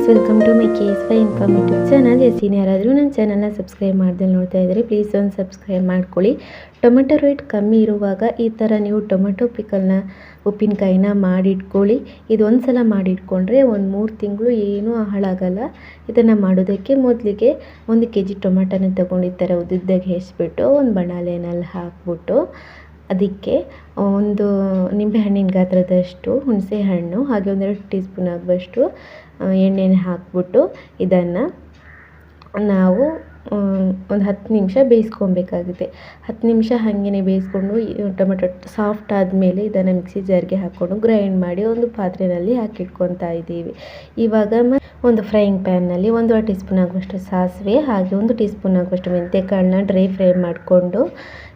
Friends welcome to my K S Y informative channel S ಯಾರಾದರೂ ನನ್ನ ಚಾನಲ್ನ subscribe ಮಾಡ್ದಲ್ಲಿ ನೋಡ್ತಾ ಇದ್ದರೆ ಪ್ಲೀಸ್ ಒಂದು ಸಬ್ಸ್ಕ್ರೈಬ್ ಮಾಡ್ಕೊಳ್ಳಿ. ಟೊಮೆಟೊ ರೇಟ್ ಕಮ್ಮಿ ಇರುವಾಗ ಈ ಥರ ನೀವು ಟೊಮೆಟೊ ಪಿಕಲ್ನ ಉಪ್ಪಿನಕಾಯಿನ ಮಾಡಿಟ್ಕೊಳ್ಳಿ. ಇದು ಒಂದು ಸಲ ಮಾಡಿಟ್ಕೊಂಡ್ರೆ ಒಂದು ಮೂರು ತಿಂಗಳು ಏನೂ ಹಾಳಾಗಲ್ಲ. ಇದನ್ನು ಮಾಡೋದಕ್ಕೆ ಮೊದಲಿಗೆ ಒಂದು ಕೆ ಜಿ ಟೊಮೆಟೊನ ತೊಗೊಂಡು ಈ ಥರ ಉದ್ದುದ್ದಾಗಿ ಹೆಚ್ಚಿಬಿಟ್ಟು ಒಂದು ಬಣಾಲೆನಲ್ಲಿ ಹಾಕ್ಬಿಟ್ಟು. ಅದಕ್ಕೆ ಒಂದು ನಿಂಬೆಹಣ್ಣಿನ ಗಾತ್ರದಷ್ಟು ಹುಣಸೆ ಹಣ್ಣು ಹಾಗೆ ಒಂದೆರಡು ಟೀ ಸ್ಪೂನ್ ಆಗುವಷ್ಟು ಎಣ್ಣೆನ ಹಾಕ್ಬಿಟ್ಟು ಇದನ್ನು ನಾವು ಒಂದು ಹತ್ತು ನಿಮಿಷ ಬೇಯಿಸ್ಕೊಬೇಕಾಗುತ್ತೆ. ಹತ್ತು ನಿಮಿಷ ಹಾಗೇ ಬೇಯಿಸ್ಕೊಂಡು ಟೊಮೆಟೊ ಸಾಫ್ಟ್ ಆದಮೇಲೆ ಇದನ್ನು ಮಿಕ್ಸಿ ಜಾರ್ಗೆ ಹಾಕ್ಕೊಂಡು ಗ್ರೈಂಡ್ ಮಾಡಿ ಒಂದು ಪಾತ್ರೆಯಲ್ಲಿ ಹಾಕಿಟ್ಕೊತಾ ಇದ್ದೀವಿ. ಇವಾಗ ಒಂದು ಫ್ರೈಯಿಂಗ್ ಪ್ಯಾನ್ನಲ್ಲಿ ಒಂದು ಟೀ ಸ್ಪೂನ್ ಆಗುವಷ್ಟು ಸಾಸಿವೆ ಹಾಗೆ ಒಂದು ಟೀ ಸ್ಪೂನ್ ಆಗುವಷ್ಟು ಮೆಂತ್ಯಕಾಳನ್ನ ಡ್ರೈ ಫ್ರೈ ಮಾಡಿಕೊಂಡು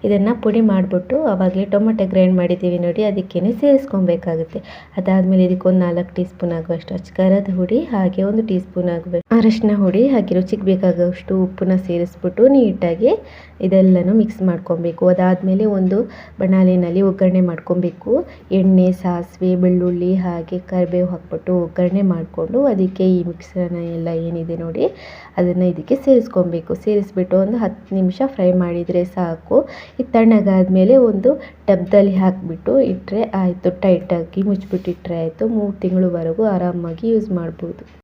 ಇದನ್ನು ಪುಡಿ ಮಾಡಿಬಿಟ್ಟು ಆವಾಗಲೇ ಟೊಮೆಟೊ ಗ್ರೈಂಡ್ ಮಾಡಿದ್ದೀವಿ ನೋಡಿ ಅದಕ್ಕೇ ಸೇರಿಸ್ಕೊಬೇಕಾಗುತ್ತೆ. ಅದಾದಮೇಲೆ ಇದಕ್ಕೊಂದು ನಾಲ್ಕು ಟೀ ಸ್ಪೂನ್ ಆಗುವಷ್ಟು ಅಚ್ಕಾರದ ಹುಡಿ ಹಾಗೆ ಒಂದು ಟೀ ಸ್ಪೂನ್ ಆಗುವಷ್ಟು ಅರಶಿನ ಹುಡಿ ಹಾಗೆ ರುಚಿಗೆ ಬೇಕಾಗುವಷ್ಟು ಉಪ್ಪನ್ನ ಸೇರಿಸ್ಬಿಟ್ಟು ನೀಟಾಗಿ ಇದೆಲ್ಲನೂ ಮಿಕ್ಸ್ ಮಾಡ್ಕೊಬೇಕು. ಅದಾದಮೇಲೆ ಒಂದು ಬಣಾಲಿನಲ್ಲಿ ಒಗ್ಗರಣೆ ಮಾಡ್ಕೊಬೇಕು. ಎಣ್ಣೆ, ಸಾಸಿವೆ, ಬೆಳ್ಳುಳ್ಳಿ ಹಾಗೆ ಕರಿಬೇವು ಹಾಕ್ಬಿಟ್ಟು ಒಗ್ಗರಣೆ ಮಾಡಿಕೊಂಡು ಅದಕ್ಕೆ ಈ ಮಿಕ್ಸರನ್ನ ಎಲ್ಲ ಏನಿದೆ ನೋಡಿ ಅದನ್ನು ಇದಕ್ಕೆ ಸೇರಿಸ್ಕೊಬೇಕು. ಸೇರಿಸ್ಬಿಟ್ಟು ಒಂದು ಹತ್ತು ನಿಮಿಷ ಫ್ರೈ ಮಾಡಿದರೆ ಸಾಕು. ಇದು ತಣ್ಣಗಾದಮೇಲೆ ಒಂದು ಡಬ್ದಲ್ಲಿ ಹಾಕಿಬಿಟ್ಟು ಇಟ್ಟರೆ ಆಯಿತು. ಟೈಟಾಗಿ ಮುಚ್ಚಿಬಿಟ್ಟು ಇಟ್ಟರೆ ಆಯಿತು. ಮೂರು ತಿಂಗಳವರೆಗೂ ಆರಾಮಾಗಿ ಯೂಸ್ ಮಾಡ್ಬೋದು.